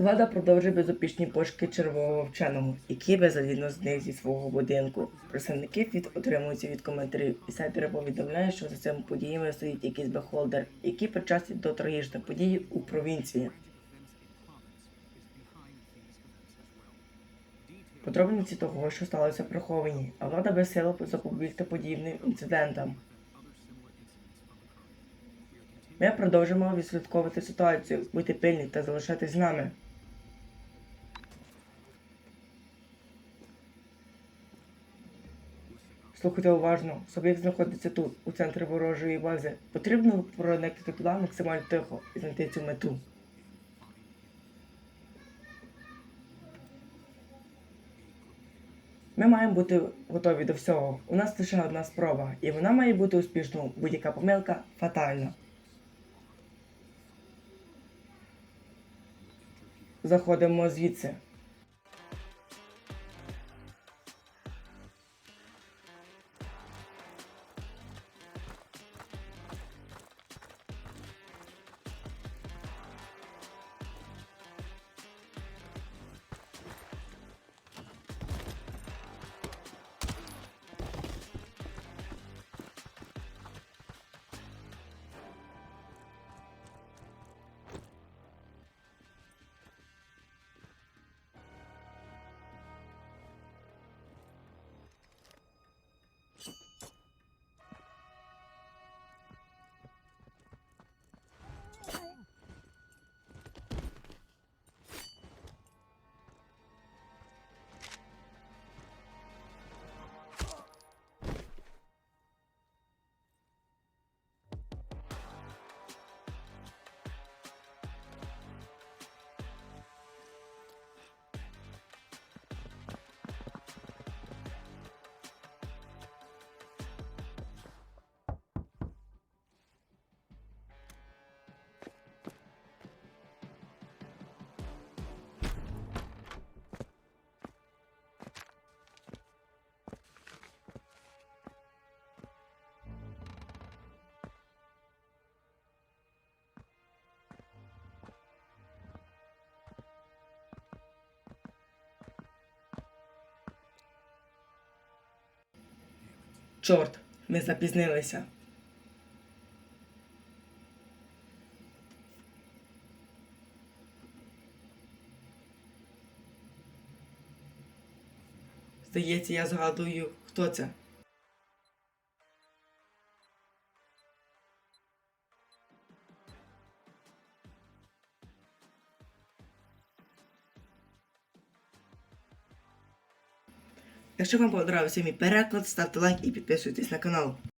Влада продовжує безопічні пошуки червового вченого, який беззалізно зник зі свого будинку. Представники ФІД отримуються від коментарів, і сайдери повідомляють, що за цими подіями стоїть якийсь бехолдер, який причастний до трагічних подій у провінції. Подробниці того, що сталося приховані, а влада безсила запобігти подібним інцидентам. Ми продовжимо відслідковувати ситуацію, бути пильні та залишатись з нами. Слухайте уважно, суб'єкт знаходиться тут, у центрі ворожої бази. Потрібно проникнути туди максимально тихо і знайти цю мету. Ми маємо бути готові до всього. У нас лише одна спроба, і вона має бути успішною. Будь-яка помилка фатальна. Заходимо звідси. Чорт, ми запізнилися. Здається, я згадую, хто це. Якщо вам подобався мій переклад, ставте лайк і підписуйтесь на канал.